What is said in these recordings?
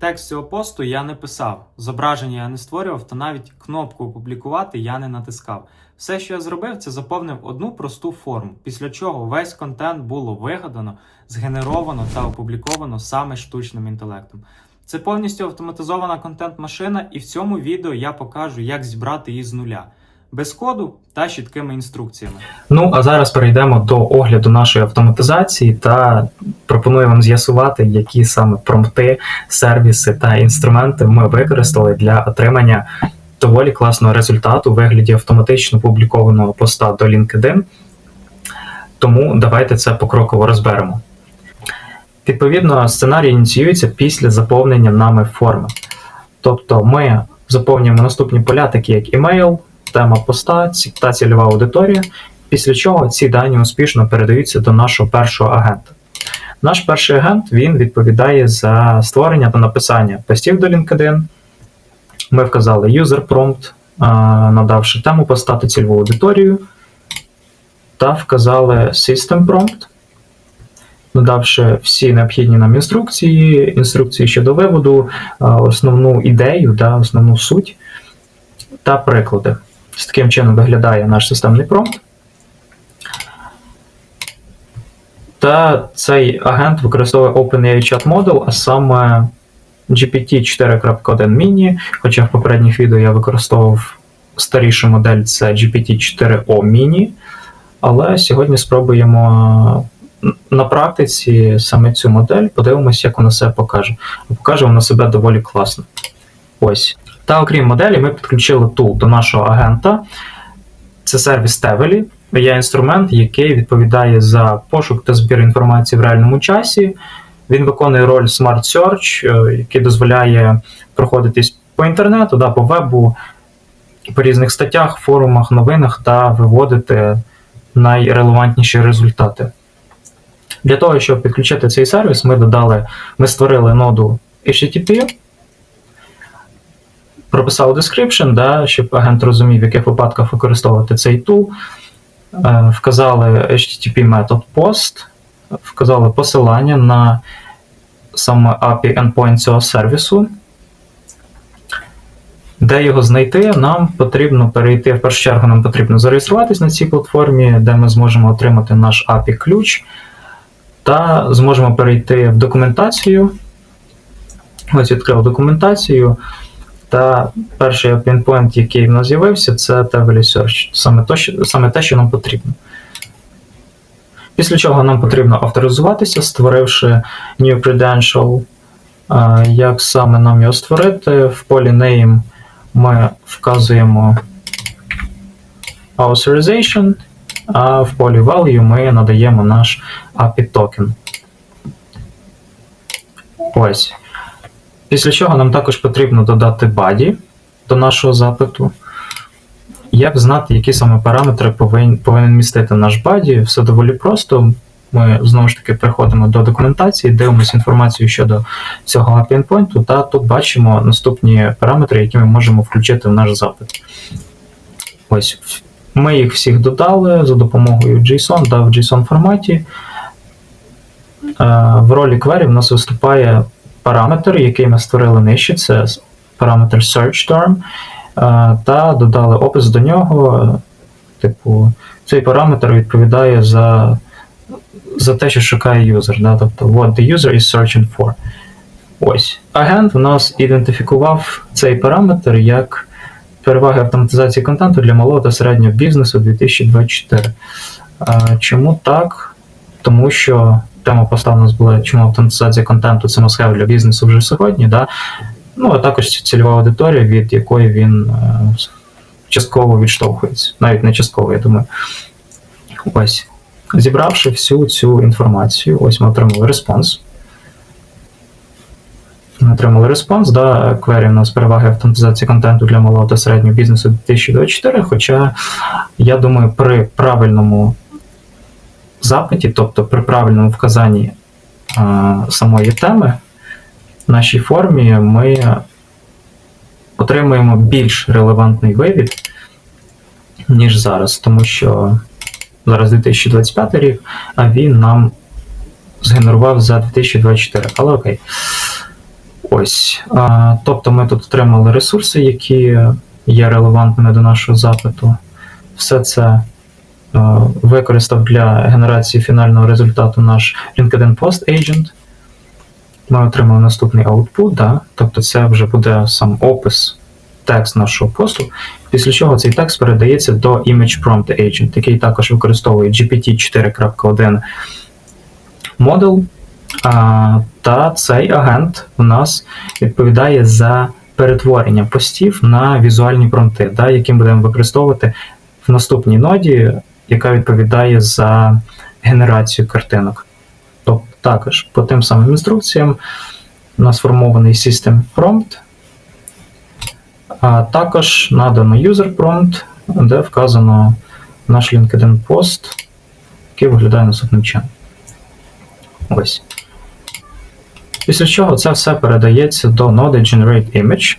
Текст цього посту я не писав, зображення я не створював, та навіть кнопку опублікувати я не натискав. Все, що я зробив, це заповнив одну просту форму, після чого весь контент було вигадано, згенеровано та опубліковано саме штучним інтелектом. Це повністю автоматизована контент-машина, і в цьому відео я покажу, як зібрати її з нуля, без коду та чіткими інструкціями. Ну а зараз перейдемо до огляду нашої автоматизації та пропоную вам з'ясувати, які саме промпти, сервіси та інструменти ми використали для отримання доволі класного результату у вигляді автоматично публікованого поста до LinkedIn. Тому давайте це покроково розберемо. Відповідно, сценарій ініціюється після заповнення нами форми. Тобто ми заповнюємо наступні поля, такі як email, тема поста та цільова аудиторія, після чого ці дані успішно передаються до нашого першого агента. Наш перший агент він відповідає за створення та написання постів до LinkedIn. Ми вказали user prompt, надавши тему поста та цільову аудиторію, та вказали system prompt, надавши всі необхідні нам інструкції, інструкції щодо виводу, основну ідею, основну суть та приклади. З таким чином виглядає наш системний промпт. Та цей агент використовує OpenAI Chat Model, а саме GPT 4.1 Mini, хоча в попередніх відео я використовував старішу модель, це GPT 4O Mini. Але сьогодні спробуємо на практиці саме цю модель, подивимося, як вона себе покаже. Покаже вона себе доволі класно. Ось. Та окрім моделі, ми підключили тул до нашого агента. Це сервіс Tevely. Є інструмент, який відповідає за пошук та збір інформації в реальному часі. Він виконує роль Smart Search, е, який дозволяє проходитись по інтернету, да, по вебу, по різних статтях, форумах, новинах та виводити найрелевантніші результати. Для того, щоб підключити цей сервіс, ми додали, ми створили ноду HTTP, прописав description, да, щоб агент розумів, в яких випадках використовувати цей тул. Е, Вказали HTTP метод POST, вказали посилання на саме API endpoint цього сервісу. Де його знайти, нам потрібно перейти. В першу чергу, нам потрібно зареєструватись на цій платформі, де ми зможемо отримати наш API ключ, та зможемо перейти в документацію. Ось відкрив документацію. Та перший пінпоінт, який в нас з'явився, це Tevely Search. Саме, то, що, саме те, що нам потрібно. Після чого нам потрібно авторизуватися, створивши New Credential. Як саме нам його створити? В полі Name ми вказуємо Authorization, а в полі Value ми надаємо наш API токен. Ось. Після чого нам також потрібно додати body до нашого запиту. Як знати, які саме параметри повинен, повинен містити наш body? Все доволі просто. Ми знову ж таки приходимо до документації, дивимося інформацію щодо цього API endpoint, та тут бачимо наступні параметри, які ми можемо включити в наш запит. Ось ми їх всіх додали за допомогою JSON, да, в JSON форматі. Е, В ролі query в нас виступає параметр, який ми створили нижче, це параметр search term, е, та додали опис до нього. Типу, цей параметр відповідає за, за те, що шукає юзер. Да? Тобто, what the user is searching for. Ось. Агент в нас ідентифікував цей параметр як переваги автоматизації контенту для малого та середнього бізнесу 2024. Е, Чому так? Тому що тема поста у нас була чому автоматизація контенту це must-have для бізнесу вже сьогодні. Да? Ну, а також цільова аудиторія, від якої він е, частково відштовхується. Навіть не частково, я думаю. Ось. Зібравши всю цю інформацію, ось ми отримали респонс. Ми отримали респонс, да, квері у нас переваги автоматизації контенту для малого та середнього бізнесу 2024. Хоча, я думаю, при правильному запиті, тобто при правильному вказанні самої теми в нашій формі, ми отримуємо більш релевантний вивід, ніж зараз, тому що зараз 2025 рік, а він нам згенерував за 2024. Але окей. Ось. А, тобто ми тут отримали ресурси, які є релевантними до нашого запиту. Все це е, використав для генерації фінального результату наш LinkedIn Post Agent. Ми отримали наступний output, да? тобто це вже буде сам опис, текст нашого посту, після чого цей текст передається до Image Prompt Agent, який також використовує GPT 4.1 модул. Та цей агент у нас відповідає за перетворення постів на візуальні промпти, да, які будемо використовувати в наступній ноді, яка відповідає за генерацію картинок. Тобто також по тим самим інструкціям у нас сформований System Prompt, а також надано User Prompt, де вказано наш LinkedIn пост, який виглядає наступним чином. Ось. Після чого це все передається до ноди Generate Image.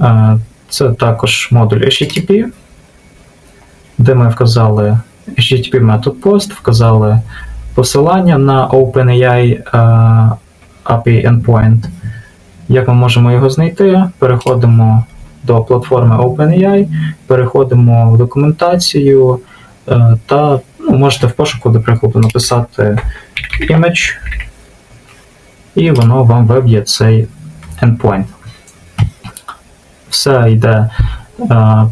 Е, Це також модуль HTTP, де ми вказали HTTP метод post, вказали посилання на OpenAI е, API Endpoint. Як ми можемо його знайти? Переходимо до платформи OpenAI, переходимо в документацію е, та ну, можете в пошуку, до прикладу, написати image, і воно вам виб'є цей endpoint. Все йде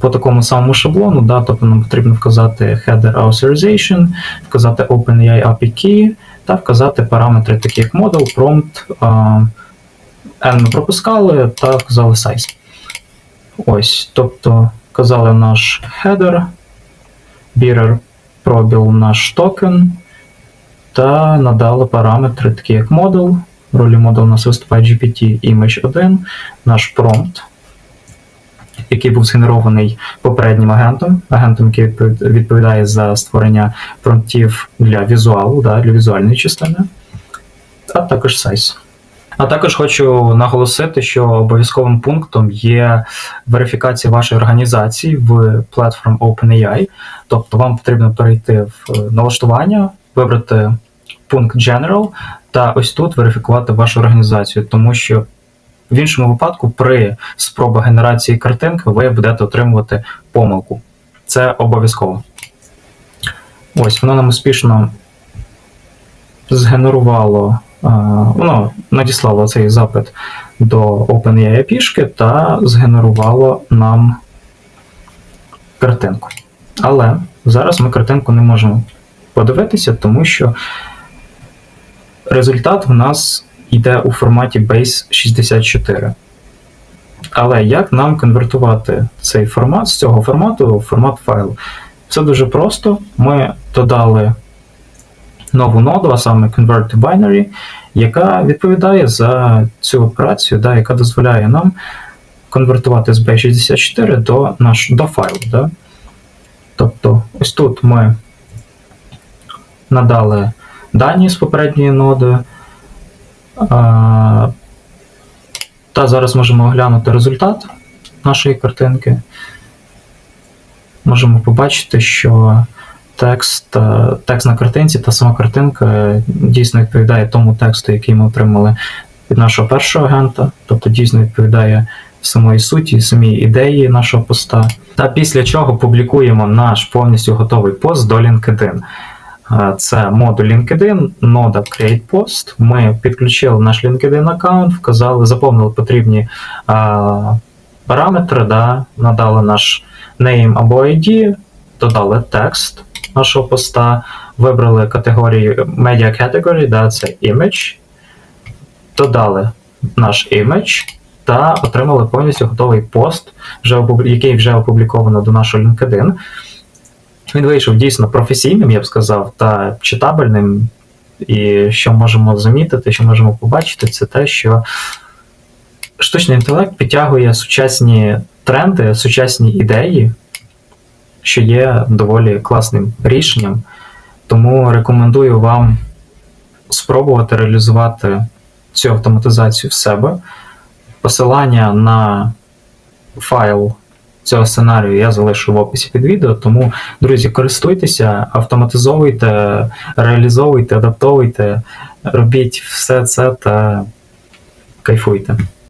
по такому самому шаблону, да, тобто нам потрібно вказати header authorization, вказати OpenAI API key та вказати параметри, такі як model, prompt, n ми пропускали та вказали size. Ось, тобто вказали наш header, bearer пробіл наш токен та надали параметри, такі як model. В ролі model у нас виступає GPT image 1, наш prompt, який був згенерований попереднім агентом, агентом, який відповідає за створення промптів для візуалу, да, для візуальної частини, а також size. А також хочу наголосити, що обов'язковим пунктом є верифікація вашої організації в платформ OpenAI. Тобто вам потрібно перейти в е, налаштування, вибрати пункт General та ось тут верифікувати вашу організацію, тому що в іншому випадку при спробі генерації картинки ви будете отримувати помилку. Це обов'язково. Ось воно нам успішно згенерувало, е, воно надіслало цей запит до OpenAI та згенерувало нам картинку. Але зараз ми картинку не можемо подивитися, тому що результат в нас йде у форматі Base 64. Але як нам конвертувати цей формат з цього формату в формат файлу? Все дуже просто. Ми додали нову ноду, а саме Convert to Binary, яка відповідає за цю операцію, да, яка дозволяє нам конвертувати з B64 до, наш, до файлу. Да? Тобто, ось тут ми надали дані з попередньої ноди. Та зараз можемо оглянути результат нашої картинки. Можемо побачити, що текст, е, текст на картинці та сама картинка дійсно відповідає тому тексту, який ми отримали від нашого першого агента, тобто дійсно відповідає самої суті, самій ідеї нашого поста. Та після чого публікуємо наш повністю готовий пост до LinkedIn. Це модуль LinkedIn, нода Create Post. Ми підключили наш LinkedIn аккаунт, вказали, заповнили потрібні параметри, да, надали наш name або ID, додали текст нашого поста, вибрали категорію Media Category, да, це Image, додали наш image та отримали повністю готовий пост, вже який вже опубліковано до нашого LinkedIn. Він вийшов дійсно професійним, я б сказав, та читабельним. І що можемо замітити, що можемо побачити, це те, що штучний інтелект підтягує сучасні тренди, сучасні ідеї, що є доволі класним рішенням. Тому рекомендую вам спробувати реалізувати цю автоматизацію в себе. Посилання на файл цього сценарію я залишу в описі під відео. Тому, друзі, користуйтеся, автоматизовуйте, реалізовуйте, адаптовуйте, робіть все це та Кайфуйте.